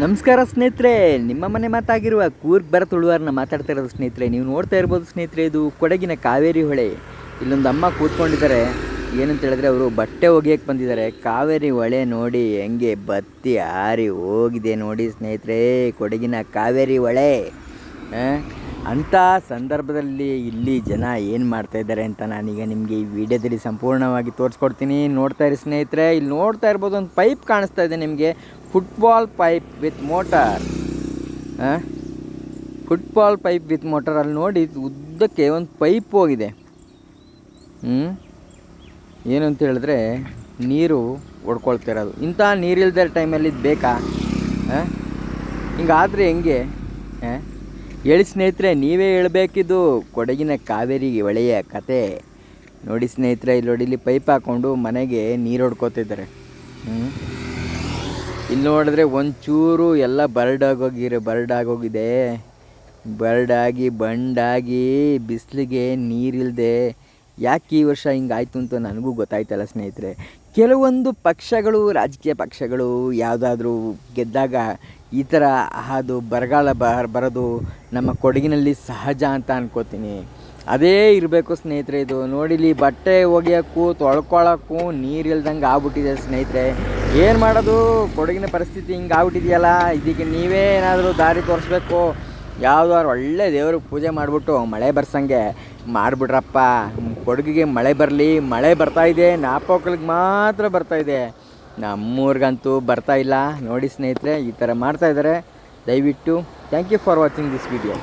ನಮಸ್ಕಾರ ಸ್ನೇಹಿತರೆ, ನಿಮ್ಮ ಮನೆ ಮಾತಾಗಿರುವ ಕೂರ್ಗ್ ಭರತ್ ಉಳುವಾರನ ಮಾತಾಡ್ತಾ ಇರೋದು ಸ್ನೇಹಿತರೆ, ನೀವು ನೋಡ್ತಾ ಇರ್ಬೋದು ಸ್ನೇಹಿತರೆ, ಇದು ಕೊಡಗಿನ ಕಾವೇರಿ ಹೊಳೆ. ಇಲ್ಲೊಂದು ಅಮ್ಮ ಕೂತ್ಕೊಂಡಿದ್ದಾರೆ. ಏನಂತ ಹೇಳಿದ್ರೆ ಅವರು ಬಟ್ಟೆ ಒಗೆಯಕ್ಕೆ ಬಂದಿದ್ದಾರೆ. ಕಾವೇರಿ ಹೊಳೆ ನೋಡಿ ಹೆಂಗೆ ಬತ್ತಿ ಹಾರಿ ಹೋಗಿದೆ ನೋಡಿ ಸ್ನೇಹಿತರೆ, ಕೊಡಗಿನ ಕಾವೇರಿ ಹೊಳೆ? ಅಂಥ ಸಂದರ್ಭದಲ್ಲಿ ಇಲ್ಲಿ ಜನ ಏನು ಮಾಡ್ತಾ ಇದ್ದಾರೆ ಅಂತ ನಾನೀಗ ನಿಮಗೆ ಈ ವಿಡಿಯೋದಲ್ಲಿ ಸಂಪೂರ್ಣವಾಗಿ ತೋರಿಸ್ಕೊಡ್ತೀನಿ. ನೋಡ್ತಾ ಇರಿ ಸ್ನೇಹಿತರೆ, ಇಲ್ಲಿ ನೋಡ್ತಾ ಇರ್ಬೋದು, ಒಂದು ಪೈಪ್ ಕಾಣಿಸ್ತಾ ಇದೆ ನಿಮಗೆ. Football pipe with motor football pipe with motor ಅಲ್ಲಿ ನೋಡಿ ಉದ್ದಕ್ಕೆ ಒಂದು ಪೈಪ್ ಹೋಗಿದೆ. ಹ್ಞೂ ಏನು ಅಂತ ಹೇಳಿದ್ರೆ ನೀರು ಹೊಡ್ಕೊಳ್ತಿರೋದು ಇಂಥ ನೀರಿಲ್ಲದ ಟೈಮಲ್ಲಿ ಇದು ಬೇಕಾ? ಹಾಂ ಹಿಂಗಾದರೆ ಹೆಂಗೆ? ಹೇಳಿ ಸ್ನೇಹಿತರೆ, ನೀವೇ ಹೇಳಬೇಕಿದ್ದು ಕೊಡಗಿನ ಕಾವೇರಿ ಒಳೆಯ ಕತೆ. ನೋಡಿ ಸ್ನೇಹಿತರೆ ಇಲ್ಲಿ ನೋಡಿ ಇಲ್ಲಿ ಪೈಪ್ ಹಾಕ್ಕೊಂಡು ಮನೆಗೆ ನೀರು ಹೊಡ್ಕೋತಿದ್ದಾರೆ. ಹ್ಞೂ ಇಲ್ಲಿ ನೋಡಿದ್ರೆ ಒಂಚೂರು ಎಲ್ಲ ಬರ್ಡಾಗೋಗಿರೋ ಬರ್ಡಾಗೋಗಿದೆ ಬರ್ಡಾಗಿ ಬಂಡಾಗಿ ಬಿಸಿಲಿಗೆ ನೀರಿಲ್ಲದೆ ಯಾಕೆ ಈ ವರ್ಷ ಹಿಂಗಾಯ್ತು ಅಂತ ನನಗೂ ಗೊತ್ತಾಯ್ತಲ್ಲ ಸ್ನೇಹಿತರೆ. ಕೆಲವೊಂದು ಪಕ್ಷಗಳು, ರಾಜಕೀಯ ಪಕ್ಷಗಳು ಯಾವುದಾದ್ರೂ ಗೆದ್ದಾಗ ಈ ಥರ ಅದು ಬರಗಾಲ ಬ, ಬರೋದು ನಮ್ಮ ಕೊಡಗಿನಲ್ಲಿ ಸಹಜ ಅಂತ ಅನ್ಕೋತೀನಿ. ಅದೇ ಇರಬೇಕು ಸ್ನೇಹಿತರೆ ಇದು. ನೋಡಿಲಿ ಬಟ್ಟೆ ಒಗೆಯೋಕ್ಕೂ ತೊಳ್ಕೊಳ್ಳೋಕ್ಕೂ ನೀರಿಲ್ದಂಗೆ ಆಗ್ಬಿಟ್ಟಿದೆ ಸ್ನೇಹಿತರೆ. ಏನು ಮಾಡೋದು? ಕೊಡಗಿನ ಪರಿಸ್ಥಿತಿ ಹಿಂಗೆ ಆಗ್ಬಿಟ್ಟಿದೆಯಲ್ಲ? ಇದಕ್ಕೆ ನೀವೇ ಏನಾದರೂ ದಾರಿ ತೋರಿಸ್ಬೇಕು. ಯಾವುದಾದ್ರು ಒಳ್ಳೆ ದೇವ್ರಿಗೆ ಪೂಜೆ ಮಾಡಿಬಿಟ್ಟು ಮಳೆ ಬರ್ಸಂಗೆ. ಮಾಡಿಬಿಡ್ರಪ್ಪ. ಕೊಡಗಿಗೆ ಮಳೆ ಬರಲಿ. ಮಳೆ ಬರ್ತಾ ಇದೆ. ನಾಪೋಕಲಿಗೆ ಮಾತ್ರ ಬರ್ತಾ ಇದೆ. ನಮ್ಮೂರಿಗಂತೂ ಬರ್ತಾ ಇಲ್ಲ. ನೋಡಿ ಸ್ನೇಹಿತರೆ, ಈ ಥರ ಮಾಡ್ತಾಯಿದ್ದಾರೆ ದಯವಿಟ್ಟು thank you for watching this video